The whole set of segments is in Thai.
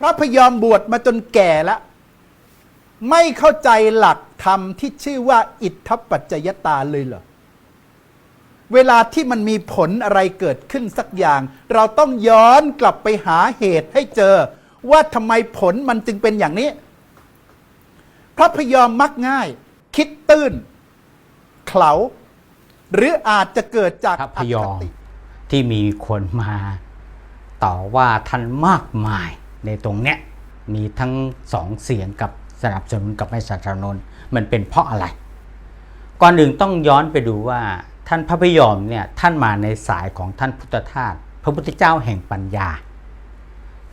พระพยอมบวชมาจนแก่แล้ว ไม่เข้าใจหลักธรรมที่ชื่อว่า อิทธปัจจยตาเลยเหรอเวลาที่มันมีผลอะไรเกิดขึ้นสักอย่าง เราต้องย้อนกลับไปหาเหตุให้เจอ ว่าทำไมผลมันจึงเป็นอย่างนี้ พระพยอมมักง่าย คิดตื้นเขลาหรืออาจจะเกิดจากพระพยอมคติที่มีคนมา ต่อว่าท่านมากมาย ในตรงเนี้ยมีทั้งสองเสียงกับสนับสนุนกับไม่สนับสนุนมันเป็นเพราะอะไร ก่อนหนึ่งต้องย้อนไปดูว่าท่านพระพยอมเนี่ยท่านมาในสายของท่านพุทธทาสพระพุทธเจ้าแห่งปัญญา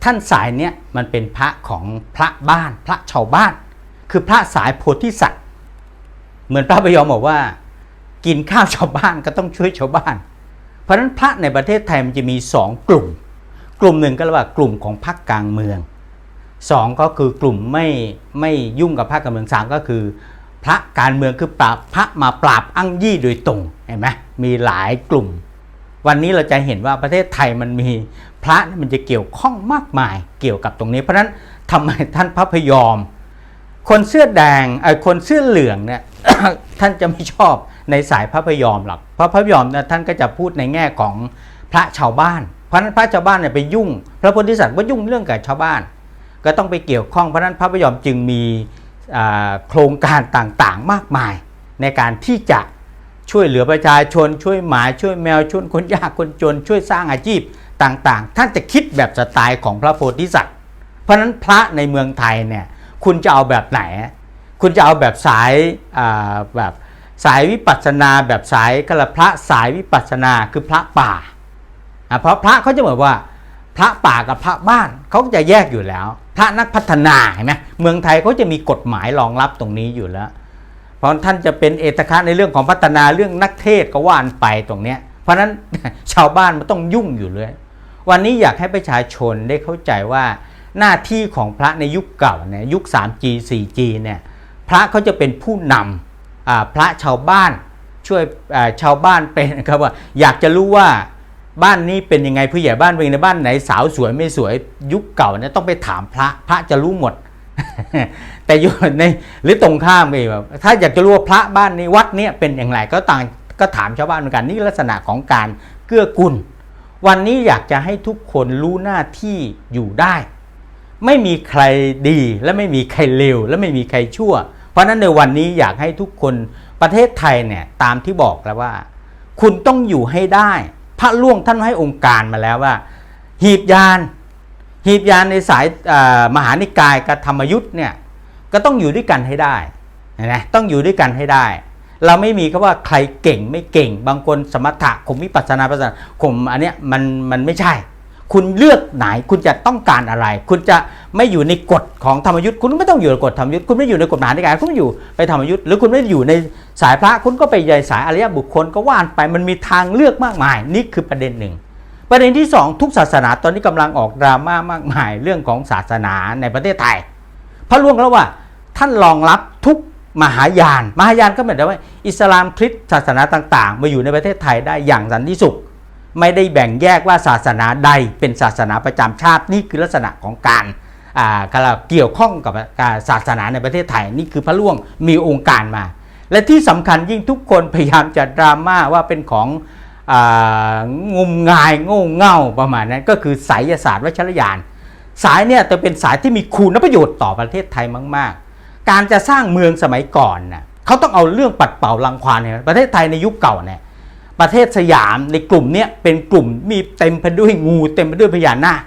ท่านสายเนี้ยมันเป็นพระของพระบ้าน พระชาวบ้าน คือพระสายโพธิสัตว์ เหมือนพระพยอมบอกว่า กินข้าวชาวบ้านก็ต้องช่วยชาวบ้าน เพราะฉะนั้นพระในประเทศไทยมันจะมีสองกลุ่ม กลุ่มหนึ่งก็เรียกว่ากลุ่มของพรรคกลางเมืองสองก็คือกลุ่มไม่ไม่ยุ่งกับพรรคการเมืองสามก็คือ พระการเมืองคือปราบพระมาปราบอั้งยี่โดยตรงเห็นไหมมีหลายกลุ่ม วันนี้เราจะเห็นว่าประเทศไทยมันมีพระมันจะเกี่ยวข้องมากมายเกี่ยวกับตรงนี้ เพราะฉะนั้นทำไมท่านพระพยอม คนเสื้อแดงไอ้คนเสื้อเหลืองเนี่ยท่านจะไม่ชอบในสายพระพยอมหรอกพระพยอมเนี่ยท่านก็จะพูดในแง่ของพระชาวบ้าน เพราะนั้นพระชาวบ้านเนี่ยไปยุ่ง พระโพธิสัตว์ว่ายุ่งเรื่องกับชาวบ้าน ก็ต้องไปเกี่ยวข้องเพราะนั้นพระพยอมจึงมีโครงการต่างๆมากมาย ในการที่จะช่วยเหลือประชาชน ช่วยหมาช่วยแมวช่วยคนยากคนจน ช่วยสร้างอาชีพต่างๆ ท่านจะคิดแบบสไตล์ของพระโพธิสัตว์ เพราะนั้นพระในเมืองไทยเนี่ยคุณจะเอาแบบไหน คุณจะเอาแบบสายาแบบสายวิปัสสนา แบบสายกระพระสายวิปัสสนาคือพระป่า เพราะพระเขาจะบอกว่าพระป่ากับพระบ้านเขาจะแยกอยู่แล้ว พระนักพัฒนาเห็นไหมเมืองไทยเขาจะมีกฎหมายรองรับตรงนี้อยู่แล้ว เพราะท่านจะเป็นเอตคะในเรื่องของพัฒนาเรื่องนักเทศก็ว่านไปตรงเนี้ย เพราะนั้นชาวบ้านมันต้องยุ่งอยู่เลย วันนี้อยากให้ประชาชนได้เข้าใจว่าหน้าที่ของพระในยุคเก่าเนี่ยยุค 3G 4G เนี่ยพระเขาจะเป็นผู้นำพระชาวบ้านช่วยชาวบ้านเป็นครับว่าอยากจะรู้ว่า บ้านนี้เป็นยังไงผู้ใหญ่บ้านเป็นยังไงบ้านไหนสาวสวยไม่สวย ยุคเก่าเนี่ยต้องไปถามพระพระจะรู้หมด แต่อยู่ในหรือตรงข้ามไปแบบถ้าอยากจะรู้ว่าพระบ้านนี้วัดเนี้ยเป็นอย่างไรก็ต่างก็ถามชาวบ้านเหมือนกันนี่ลักษณะของการเกื้อกูลวันนี้อยากจะให้ทุกคนรู้หน้าที่อยู่ได้ ไม่มีใครดีและไม่มีใครเลวและไม่มีใครชั่ว เพราะฉะนั้นในวันนี้อยากให้ทุกคนประเทศไทยเนี่ยตามที่บอกแล้วว่า คุณต้องอยู่ให้ได้ พระล่วงท่านให้องค์การมาแล้วว่า หีบยานหีบยานในสายมหานิกายกับธรรมยุทธ์เนี่ยก็ต้องอยู่ด้วยกันให้ได้นะต้องอยู่ด้วยกันให้ได้ เราไม่มีคำว่าใครเก่งไม่เก่ง บางคนสมถะข่มวิปัสสนาปัสสนาข่มอันเนี้ยมันมันไม่ใช่ คุณเลือกไหนคุณจะต้องการอะไร คุณจะไม่อยู่ในกฎของธรรมยุทธ์คุณไม่ต้องอยู่ในกฎธรรมยุทธ์คุณไม่อยู่ในกฎมหานิกายคุณไม่อยู่ไปธรรมยุทธ์หรือคุณไม่อยู่ในสายพระคุณก็ไปในสายอริยบุคคลก็ว่านไปมันมีทางเลือกมากมาย นี่คือประเด็นหนึ่ง ประเด็นที่สองทุกศาสนาตอนนี้กำลังออกดราม่ามากมายเรื่องของศาสนาในประเทศไทยพระล่วงแล้วว่าท่านรองรับทุกมหายาน มหายานก็หมายถึงว่า อิสลามคริสต์ศาสนาต่าง ๆ มาอยู่ในประเทศไทยได้อย่างสันติสุข ไม่ได้แบ่งแยกว่าศาสนาใดเป็นศาสนาประจำชาตินี่คือลักษณะของการอ่ากำลังเกี่ยวข้องกับศาสนาในประเทศไทยนี่คือพระล่วงมีองค์การมา และที่สำคัญยิ่งทุกคนพยายามจะดราม่าว่าเป็นของอางมงายโง่เง่าประมาณนั้น ก็คือไสยศาสตร์วัชรยาน สายเนี่ยจะเป็นสายที่มีคุณประโยชน์ต่อประเทศไทยมาก ๆ การจะสร้างเมืองสมัยก่อนน่ะเขาต้องเอาเรื่องปัดเป่ารังควานเนี่ยประเทศไทยในยุคเก่าเนี่ย ประเทศสยามในกลุ่มนี้เป็นกลุ่มมีเต็มไปด้วยงูเต็มไปด้วยพญานาค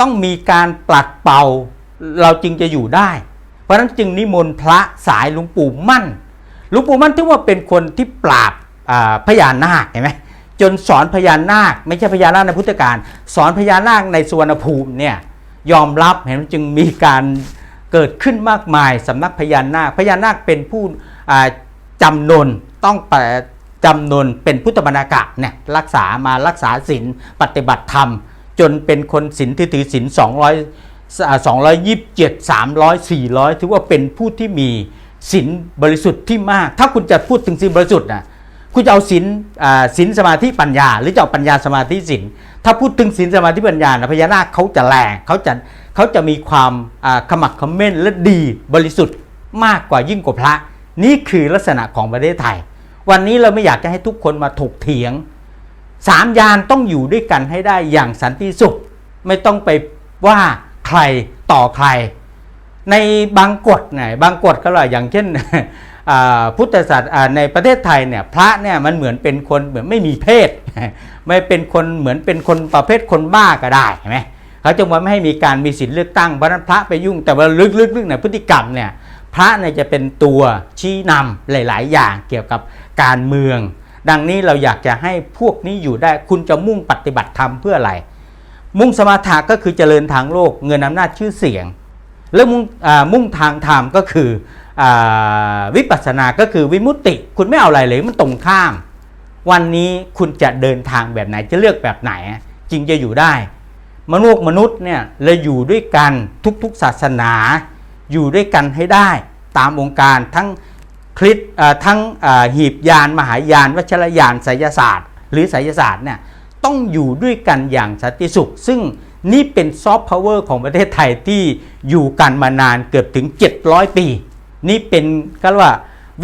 ต้องมีการปลัดเป่าเราจึงจะอยู่ได้ เพราะฉะนั้นจึงนิมนต์พระสายหลวงปู่มั่นหลวงปู่มั่นที่ว่าเป็นคนที่ปราบพญานาคเห็นไหมจนสอนพญานาค ไม่ใช่พญานาคในพุทธการ สอนพญานาคในสุวรรณภูมิเนี่ยยอมรับเห็นจึงมีการเกิดขึ้นมากมายสำนักพญานาคพญานาคเป็นผู้จำนนต้องป จำนวนเป็นพุทธบรรณากะเนี่ยรักษามารักษาศีลปฏิบัติธรรม จนเป็นคนศีลที่ถือศีล200 227 300 400 ถือว่าเป็นผู้ที่มีศีลบริสุทธิ์ที่มาก ถ้าคุณจะพูดถึงศีลบริสุทธิ์นะคุณจะเอาศีลศีลสมาธิปัญญา หรือจะเอาปัญญาสมาธิศีลถ้าพูดถึงศีลสมาธิปัญญานะพญานาคเขาจะแรงเขาจะเขาจะมีความขมักขม้นและดีบริสุทธิ์มากกว่ายิ่งกว่าพระ นี่คือลักษณะของประเทศไทย วันนี้เราไม่อยากจะให้ทุกคนมาถกเถียงสามยานต้องอยู่ด้วยกันให้ได้อย่างสันติสุข ไม่ต้องไปว่าใครต่อใคร ในบางกฎเนี่ยบางกฎก็เลยอย่างเช่นพุทธศาสนาในประเทศไทยเนี่ยพระเนี่ยมันเหมือนเป็นคนเหมือนไม่มีเพศ ไม่เป็นคนเหมือนเป็นคนประเภทคนบ้าก็ได้เห็นไหมเขาจะว่าไม่ให้มีการมีสิทธิ์เลือกตั้งเพราะนั้นพระไปยุ่งแต่ว่าลึกๆในยพฤติกรรมเนี่ยพระเนี่ยจะเป็นตัวชี้นำหลาย ๆ อย่างเกี่ยวกับ การเมือง ดังนี้เราอยากจะให้พวกนี้อยู่ได้คุณจะมุ่งปฏิบัติธรรมเพื่ออะไร มุ่งสมาธาก็คือเจริญทางโลกเงินอำนาจชื่อเสียง แล้วมุ่งอ่ามุ่งทางธรรมก็คืออวิปัสสนาก็คือวิมุตติ คุณไม่เอาอะไรเลยมันตรงข้าม วันนี้คุณจะเดินทางแบบไหนจะเลือกแบบไหนจริงจะอยู่ได้ มนุษย์มนุษย์เนี่ยเราอยู่ด้วยกันทุกๆศาสนา อยู่ด้วยกันให้ได้ ตามองค์การทั้ง คริตทั้งหีบยานมหายานวัชรยานไสยศาสตร์ หรือไสยศาสตร์เนี่ยต้องอยู่ด้วยกันอย่างสันติสุข ซึ่งนี่เป็นซอฟต์พาวเวอร์ของประเทศไทยที่อยู่กันมานานเกือบถึง 700 ปี นี่เป็นก็เรียกว่า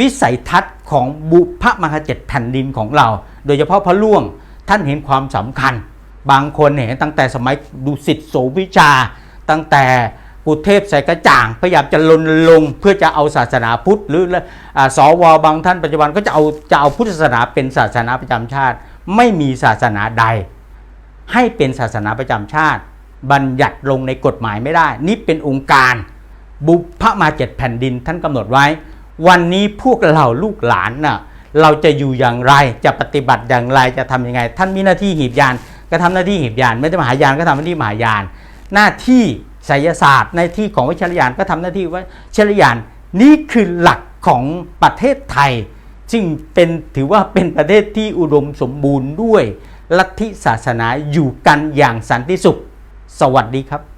วิสัยทัศน์ของบุพมหาเจ็ดแผ่นดินของเรา โดยเฉพาะพระล่วงท่านเห็นความสำคัญ บางคนเห็นตั้งแต่สมัยดุสิตโสวิชา ตั้งแต่ ปุเทพใส่กระจ่าง พยายามจะลนลงเพื่อจะเอาศาสนาพุทธ หรืออ่าสวบางท่านปัจจุบันก็จะเอาจะเอาพุทธศาสนาเป็นศาสนาประจำชาติ ไม่มีศาสนาใด ให้เป็นศาสนาประจำชาติ บัญญัติลงในกฎหมายไม่ได้ นี่เป็นองค์การ บุพมาเจ็ดแผ่นดินท่านกำหนดไว้ วันนี้พวกเราลูกหลานน่ะเราจะอยู่อย่างไรจะปฏิบัติอย่างไรจะทำยังไง ท่านมีหน้าที่หีบยานก็ทำหน้าที่หีบยาน ไม่ได้มหายานก็ทำหน้าที่มหายาน หน้าที่ ไสยศาสตร์ในที่ของวิชรยาณก็ทำหน้าที่วิชรยานนี่คือหลักของประเทศไทย ซึ่งเป็นถือว่าเป็นประเทศที่อุดมสมบูรณ์ด้วยลัทธิศาสนาอยู่กันอย่างสันติสุข สวัสดีครับ